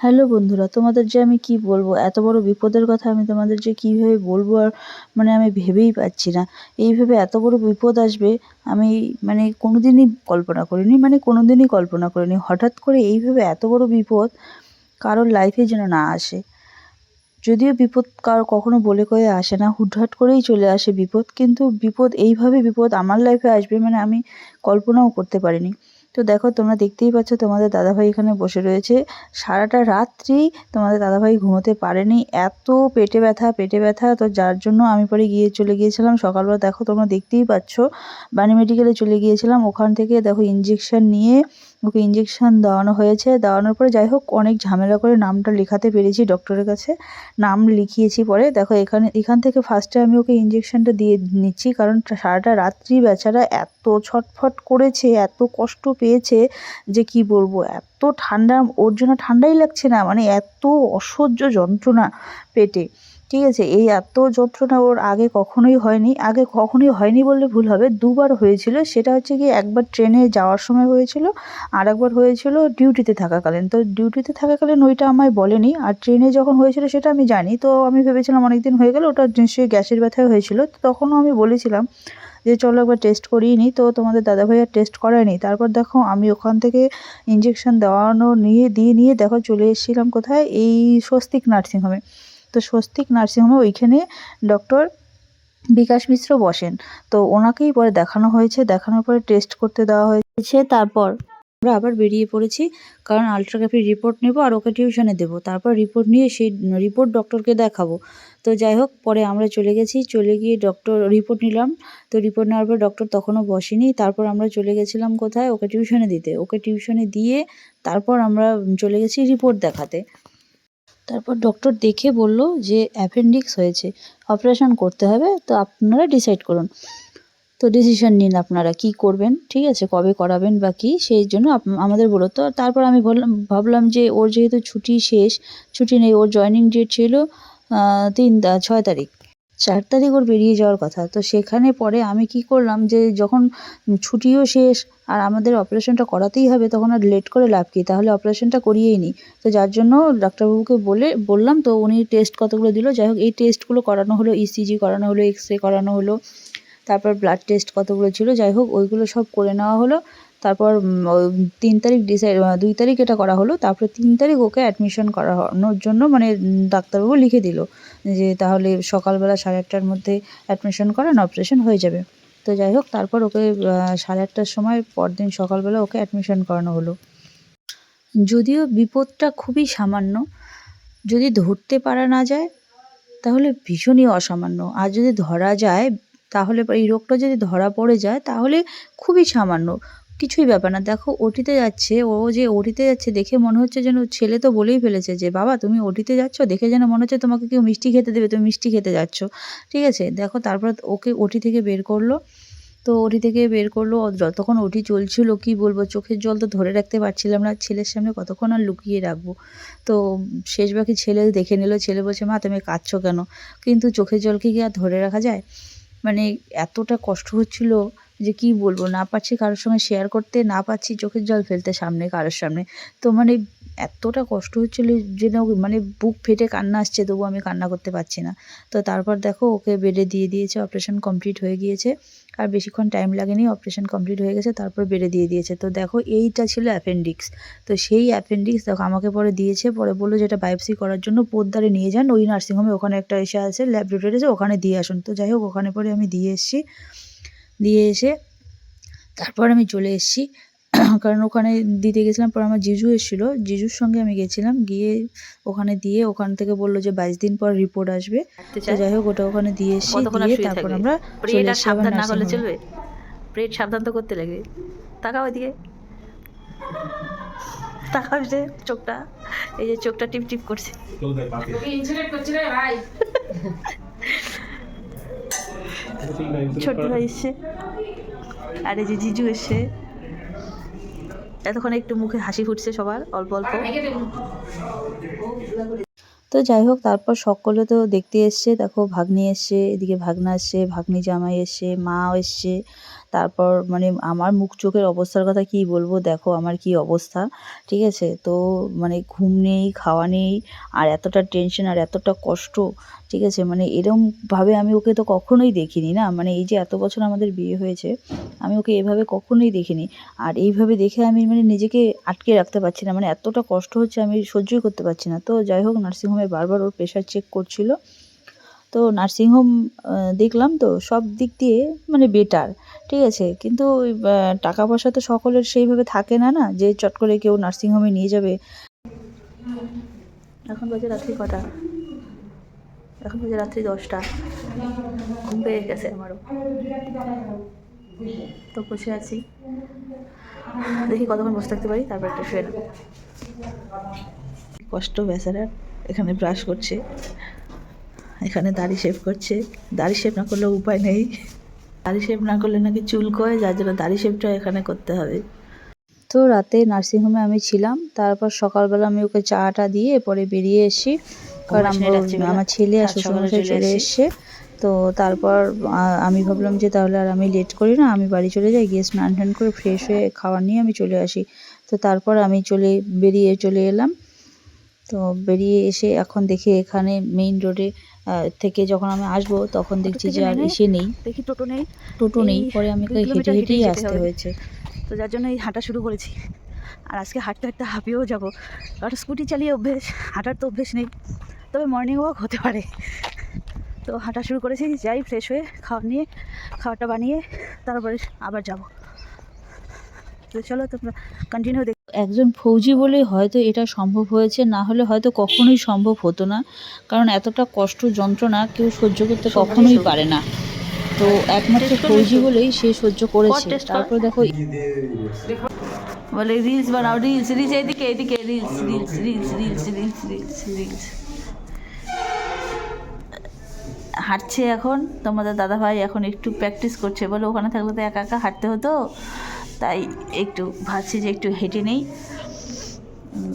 Hello বন্ধুরা, তোমাদের যে আমি কি বলব? এত বড় বিপদের কথা আমি তোমাদের যে কীভাবে বলব আর মানে আমি ভেবেই পাচ্ছি না। এইভাবে এত বড় বিপদ আসবে, আমি মানে কোনো দিনই কল্পনা করিনি মানে কোনো দিনই কল্পনা করিনি। হঠাৎ করে এইভাবে এত বড় বিপদ কারোর লাইফে যেন না আসে। যদিও বিপদ কার কখনো বলে কয়ে আসে না, হুটহাট করেই চলে আসে বিপদ, কিন্তু বিপদ, এইভাবে বিপদ আমার লাইফে আসবে মানে আমি কল্পনাও করতে পারিনি। তো দেখো, তোমরা দেখতেই পাচ্ছ তোমাদের দাদাভাই এখানে বসে রয়েছে। সারাটা রাত্রি তোমাদের দাদাভাই ঘুমোতে পারেনি। এত পেটে ব্যথা পেটে ব্যথা, তো যার জন্য আমি পরে গিয়ে চলে গিয়েছিলাম। সকালবেলা দেখো, তোমরা দেখতেই পাচ্ছ, বাণী মেডিকেলে চলে গিয়েছিলাম। ওখান থেকে দেখো ইঞ্জেকশন নিয়ে ওকে ইঞ্জেকশন দেওয়ানো হয়েছে। দেওয়ানোর পরে যাই হোক, অনেক ঝামেলা করে নামটা লেখাতে পেরেছি ডক্টরের কাছে। নাম লিখিয়েছি পরে। দেখো, এখানে, এখান থেকে ফার্স্টে আমি ওকে ইঞ্জেকশনটা দিয়ে নিচ্ছি কারণ সারাটা রাত্রি বেচারা এত ছটফট করেছে, এত কষ্ট পেয়েছে যে কি বলব, এত ঠান্ডা, ওর জন্য ঠান্ডাই লাগছে না মানে এত অসহ্য যন্ত্রণা পেটে। ঠিক আছে, এই এত যন্ত্রণা ওর আগে কখনোই হয়নি, আগে কখনোই হয়নি বললে ভুল হবে। দুবার হয়েছিল, সেটা হচ্ছে কি একবার ট্রেনে যাওয়ার সময় হয়েছিল আর একবার হয়েছিল ডিউটিতে থাকাকালীন। তো ডিউটিতে থাকাকালীন ওইটা আমায় বলেনি, আর ট্রেনে যখন হয়েছিল সেটা আমি জানি। তো আমি ভেবেছিলাম অনেক দিন হয়ে গেল, ওটা নিশ্চয়ই গ্যাসের ব্যথায় হয়েছিল। তো তখনও আমি বলেছিলাম যে, চলো একবার টেস্ট করিয়ে নিই তো তোমাদের দাদাভাই আর টেস্ট করায়নি। তারপর দেখো, আমি ওখান থেকে ইঞ্জেকশন দেওয়ানো নিয়ে, দিয়ে নিয়ে দেখো চলে এসেছিলাম কোথায়? এই স্বস্তিক নার্সিংহোমে। তো স্বস্তিক নার্সিংহোমে ওইখানে ডক্টর বিকাশ মিশ্র বসেন। তো ওনাকেই পরে দেখানো হয়েছে। দেখানোর পরে টেস্ট করতে দেওয়া হয়েছে। তারপর আমরা আবার বেরিয়ে পড়েছি, কারণ আলট্রাগ্রাফির রিপোর্ট নেব আর ওকে টিউশনে দেবো। তারপর রিপোর্ট নিয়ে সেই রিপোর্ট ডক্টরকে দেখাবো। তো যাই হোক, পরে আমরা চলে গেছি। চলে গিয়ে ডক্টর রিপোর্ট নিলাম। তো রিপোর্ট নেওয়ার পর ডক্টর তখনও বসেনি। তারপর আমরা চলে গেছিলাম কোথায়? ওকে টিউশনে দিতে। ওকে টিউশনে দিয়ে তারপর আমরা চলে গেছি রিপোর্ট দেখাতে। তারপর ডক্টর দেখে বলল যে অ্যাপেন্ডিক্স হয়েছে অপারেশন করতে হবে, তো আপনারা ডিসাইড করুন। তো ডিসিশন নিন আপনারা কি করবেন, ঠিক আছে, কবে করাবেন বা কী, সেই জন্য আমাদের বলো তো তারপর আমি বললাম, ভাবলাম যে ওর যেহেতু ছুটি শেষ, ছুটি নেই, ওর জয়নিং ডেট ছিল তিন ছয় তারিখ। চার তারিখ ওর বেরিয়ে যাওয়ার কথা। তো সেখানে পরে আমি কি করলাম যে যখন ছুটিও শেষ আর আমাদের অপারেশনটা করাতেই হবে, তখন আর লেট করে লাভ কী? তাহলে অপারেশনটা করিয়েই নিই। তো যার জন্য ডাক্তারবাবুকে বলে, বললাম তো উনি টেস্ট কতগুলো দিল? যাই হোক, এই টেস্টগুলো করানো হলো ইসিজি করানো হলো এক্স রে করানো হলো, তারপর ব্লাড টেস্ট কতগুলো ছিল? যাই হোক, ওইগুলো সব করে নেওয়া হলো। তারপর তিন তারিখ ডিসাইড দুই তারিখ এটা করা হলো, তারপরে তিন তারিখ ওকে অ্যাডমিশন করানোর জন্য মানে ডাক্তারবাবু লিখে দিল যে, তাহলে সকালবেলা সাড়ে আটটার মধ্যে অ্যাডমিশন করান অপারেশন হয়ে যাবে। তো যাই হোক, তারপর ওকে সাড়ে আটটার সময় পরদিন সকালবেলা ওকে অ্যাডমিশন করানো হলো। যদিও বিপদটা খুবই সামান্য, যদি ধরতে পারা না যায়, তাহলে ভীষণই অসামান্য। আর যদি ধরা যায়, তাহলে এই রোগটা যদি ধরা পড়ে যায়, তাহলে খুবই সামান্য। কিছুই ব্যাপার না। দেখো, ওটিতে যাচ্ছে, ও যে ওটিতে যাচ্ছে দেখে মনে হচ্ছে যেন ছেলে তো বলেই ফেলেছে যে, বাবা, তুমি ওটিতে যাচ্ছ? দেখে যেন মনে হচ্ছে তোমাকে কেউ মিষ্টি খেতে দেবে, তুমি মিষ্টি খেতে যাচ্ছ। ঠিক আছে? দেখো, তারপর ওকে ওটি থেকে বের করল। তো ওটি থেকে বের করল যতক্ষণ ওটি চলছিল, কি বলব, চোখের জল তো ধরে রাখতে পারছিলাম না, ছেলের সামনে কতক্ষণ আর লুকিয়ে রাখব? তো শেষ বাকি ছেলে দেখে নিল, ছেলে বলছে, মা, তুমি কাঁদছো কেন? কিন্তু চোখের জলকে কি আর ধরে রাখা যায়? মানে এতটা কষ্ট হচ্ছিল যে কি বলব, না পারছি কারোর সঙ্গে শেয়ার করতে, না পারছি চোখের জল ফেলতে সামনে কারোর সামনে। তো মানে এতটা কষ্ট হচ্ছিল যেন মানে বুক ফেটে কান্না আসছে, তবু আমি কান্না করতে পারছি না। তো তারপর দেখো ওকে বেডে দিয়ে দিয়েছে অপারেশন কমপ্লিট হয়ে গিয়েছে। আর বেশিক্ষণ টাইম লাগেনি অপারেশন কমপ্লিট হয়ে গেছে, তারপর বেডে দিয়ে দিয়েছে। তো দেখো এইটা ছিল অ্যাপেন্ডিক্স তো সেই অ্যাপেন্ডিক্স দেখো আমাকে পরে দিয়েছে, পরে বলল যে এটা বায়োপসি করার জন্য পোদ্দারে নিয়ে যান, ওই নার্সিংহোমে ওখানে একটা এসে আছে ল্যাবরেটরি আছে ওখানে দিয়ে আসুন। তো যাই হোক, ওখানে পরে আমি দিয়ে এসেছি। দিয়ে এসে তারপর আমি চলে এসেছি। কারণ ওখানে দিতে গেছিলাম পর আমার জিজু এসেছিল। জিজুর সঙ্গে আমি গেছিলাম গিয়ে ওখানে দিয়ে ওখান থেকে বলল যে বাইশ দিন পর রিপোর্ট আসবে। তো যাই হোক ওটা ওখানে দিয়ে এসেছি দিয়ে তারপর আমরা চলে এসেছি সাবধান না করলে চলবে? সাবধান তো করতে লাগবে তাকাও ওইদিকে তাকাও যে চোখটা। এই যে চোখটা টিপ টিপ করছে ছোট ভাই এসছে আর এই যে জিজু এসছে এতক্ষণ একটু মুখে হাসি ফুটছে সবার, অল্প অল্প। তো যাই হোক, তারপর সকলে তো দেখতে এসছে। দেখো, ভাগ্নি এসছে, এদিকে ভাগ্না এসছে, ভাগ্নি জামাই এসছে, মাও এসছে। তারপর মানে আমার মুখ চোখের অবস্থার কথা কী বলব? দেখো আমার কী অবস্থা, ঠিক আছে? তো মানে ঘুম নেই, খাওয়া নেই, আর এতটা টেনশন আর এতটা কষ্ট, ঠিক আছে? মানে এরমভাবে আমি ওকে তো কখনোই দেখিনি না? মানে এই যে এত বছর আমাদের বিয়ে হয়েছে, আমি ওকে এভাবে কখনোই দেখিনি। আর এইভাবে দেখে আমি মানে নিজেকে আটকে রাখতে পারছি না। মানে এতটা কষ্ট হচ্ছে আমি সহ্যই করতে পারছি না। তো যাই হোক নার্সিংহোমে বারবার ওর প্রেশার চেক করছিল। তো নার্সিংহোম দেখলাম তো সব দিক দিয়ে মানে বেটার ঠিক আছে? কিন্তু ওই, টাকা পয়সা তো সকলের সেইভাবে থাকে না না? যে চট করে কেউ নার্সিংহোমে নিয়ে যাবে। এখন বাজে রাত্রি কটা? এখন বাজে রাত্রি দশটা। ঘুম পেয়ে গেছে আমারও। তো বসে আছি। দেখি কতক্ষণ বসে থাকতে পারি তারপর একটা শুয়ে কষ্ট বেচারার এখানে ব্রাশ করছে। এখানে দাড়ি শেভ করছে। দাড়ি শেভ না করলে উপায় নেই। দাড়ি শেভ না করলে নাকি চুল কয় যার জন্য দাড়ি শেভটা এখানে করতে হবে। তো রাতে নার্সিংহোমে আমি ছিলাম। তারপর সকালবেলা আমি ওকে চাটা দিয়ে পরে বেরিয়ে এসি কারণ আমার- ছেলে আর সাত শ্বশুরমশাই চলে এসছে। তো তারপর আমি ভাবলাম যে তাহলে আর আমি লেট করি না আমি বাড়ি চলে যাই গিয়ে স্নান টান করে ফ্রেশ হয়ে খাবার নিয়ে আমি চলে আসি। তো তারপর আমি চলে বেরিয়ে চলে এলাম। তো বেরিয়ে এসে এখন দেখি এখানে মেইন রোডে থেকে যখন আমি আসব তখন দেখছি যে আর এসে নেই। দেখি টোটো নেই। টোটো নেই পরে আমাকে দুই হেঁটে হেঁটেই আসতে হয়েছে। তো যার জন্য এই হাঁটা শুরু করেছি। আর আজকে হাঁটতে হাঁটতে হাঁপিয়েও যাব। কারণ স্কুটি চালিয়ে অভ্যেস হাঁটার তো অভ্যেস নেই। তবে মর্নিং ওয়াক হতে পারে। তো হাঁটা শুরু করেছি যাই ফ্রেশ হয়ে খাওয়া নিয়ে খাওয়াটা বানিয়ে তারপরে আবার যাব। তো চলো তোমরা কন্টিনিউ দেখ একজন ফৌজি বলেই হয়তো এটা সম্ভব হয়েছে না হলে হয়তো কখনোই সম্ভব হতো না। কারণ এতটা কষ্ট যন্ত্রণা কেউ সহ্য করতে কখনোই পারে না। তো একমাত্র ফৌজি বলেই সে সহ্য করেছে। তারপর দেখো বলে রিলস বানাও রিলস রিলস এদিকে এদিকে reels reels reels reels reels reels reels হাঁটছে এখন। তোমাদের দাদাভাই এখন একটু প্র্যাকটিস করছে। বলে ওখানে থাকলে তো একা একা হাঁটতে হতো? তাই একটু ভাবছি যে একটু হেঁটে নেই।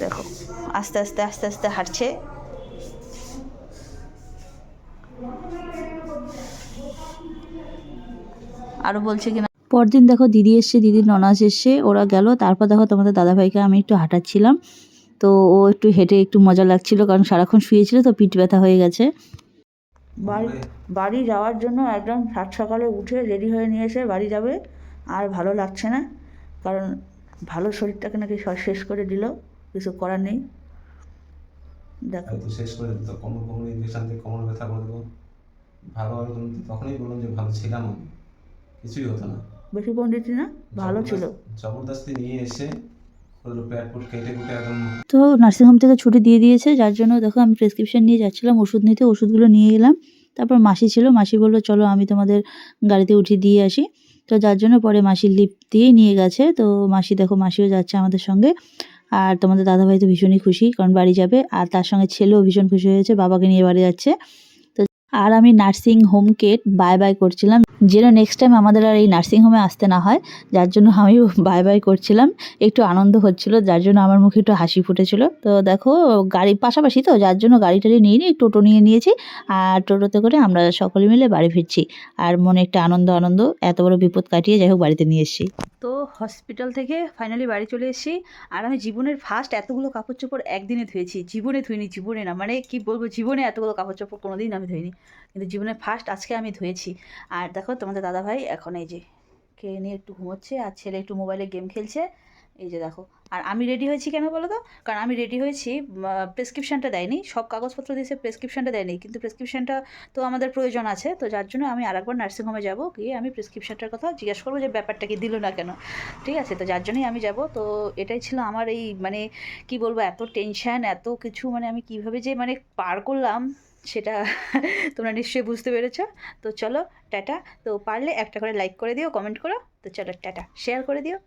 দেখো আস্তে আস্তে আস্তে আস্তে হাঁটছে। আরও বলছে কিনা? পরদিন দেখো দিদি এসছে দিদির ননাস এসছে ওরা গেল। তারপর দেখো তোমাদের দাদাভাইকে আমি একটু হাঁটাচ্ছিলাম। তো ও একটু হেঁটে একটু মজা লাগছিল কারণ সারাক্ষণ শুয়েছিল তো পিঠ ব্যথা হয়ে গেছে। বাড়ি বাড়ি যাওয়ার জন্য একদম সাত সকালে উঠে রেডি হয়ে নিয়ে এসে বাড়ি যাবে। আর ভালো লাগছে না। কারণ ভালো শরীরটাকে নাকি সব শেষ করে দিল কিছু করার নেই। দেখো। শেষ করে দিত কোমর কোমর ইঞ্জেকশন দিয়ে কোমর ব্যথা করে দেবো? ভালো হবে তখনই বললাম যে ভালো ছিলাম আমি। কিছুই হতো না। বেশি পণ্ডিত না ভালো ছিল। জবরদস্তি নিয়ে এসে তো নার্সিংহোম থেকে ছুটি দিয়ে দিয়েছে যার জন্য দেখো আমি প্রেসক্রিপশন নিয়ে যাচ্ছিলাম ওষুধ নিতে ওষুধগুলো নিয়ে এলাম। তারপর মাসি ছিল মাসি বলল চলো আমি তোমাদের গাড়িতে উঠিয়ে দিয়ে আসি। তো যার জন্য পরে মাসির লিফ্ট দিয়ে নিয়ে গেছে। তো মাসি, দেখো মাসিও যাচ্ছে আমাদের সঙ্গে। আর তোমাদের দাদাভাই তো ভীষণই খুশি, কারণ বাড়ি যাবে। আর তার সঙ্গে ছেলেও ভীষণ খুশি হয়েছে, বাবাকে নিয়ে বাড়ি যাচ্ছে। আর আমি নার্সিং হোমকে বাই বাই করছিলাম। যেন নেক্সট টাইম আমাদের আর এই নার্সিং হোমে আসতে না হয়, যার জন্য আমি বাই বাই করছিলাম। একটু আনন্দ হচ্ছিল, যার জন্য আমার মুখে একটু হাসি ফুটেছিল। তো দেখো, গাড়ি পাশাপাশি তো, যার জন্য গাড়ি টাড়ি নিয়ে নিয়ে টোটো নিয়ে নিয়েছি। আর টোটোতে করে আমরা সকলে মিলে বাড়ি ফিরছি। আর মনে একটা আনন্দ আনন্দ, এত বড় বিপদ কাটিয়ে যাই হোক বাড়িতে নিয়ে এসেছি। তো হসপিটাল থেকে ফাইনালি বাড়ি চলে এসেছি। আর আমি জীবনের ফার্স্ট এতগুলো কাপড় চোপড় একদিনে ধুয়েছি। জীবনে ধুইনি, জীবনে না। মানে কি বলব, জীবনে এতগুলো কাপড় চোপড় কোনো দিন আমি ধুইনি। কিন্তু জীবনে ফার্স্ট আজকে আমি ধুয়েছি। আর দেখো তোমাদের দাদাভাই এখন এই যে কে নিয়ে একটু ঘুমোচ্ছে আর ছেলে একটু মোবাইলে গেম খেলছে। এই যে দেখো। আর আমি রেডি হয়েছি কেন বলো তো কারণ আমি রেডি হয়েছি প্রেসক্রিপশানটা দেয়নি। সব কাগজপত্র দিয়েছে প্রেসক্রিপশানটা দেয়নি। কিন্তু প্রেসক্রিপশানটা তো আমাদের প্রয়োজন আছে। তো যার জন্য আমি আরেকবার নার্সিংহোমে যাব। গিয়ে আমি প্রেসক্রিপশানটার কথা জিজ্ঞেস করব যে ব্যাপারটা কি দিল না কেন। ঠিক আছে? তো যার জন্যই আমি যাব। তো এটাই ছিল আমার এই মানে কি বলব? এত টেনশন এত কিছু মানে আমি কীভাবে যে মানে পার করলাম। সেটা তোমরা নিশ্চয়ই বুঝতে পেরেছ। তো চলো, টাটা। তো পারলে একটা করে লাইক করে দিও কমেন্ট করো। তো চলো, টাটা। শেয়ার করে দিও।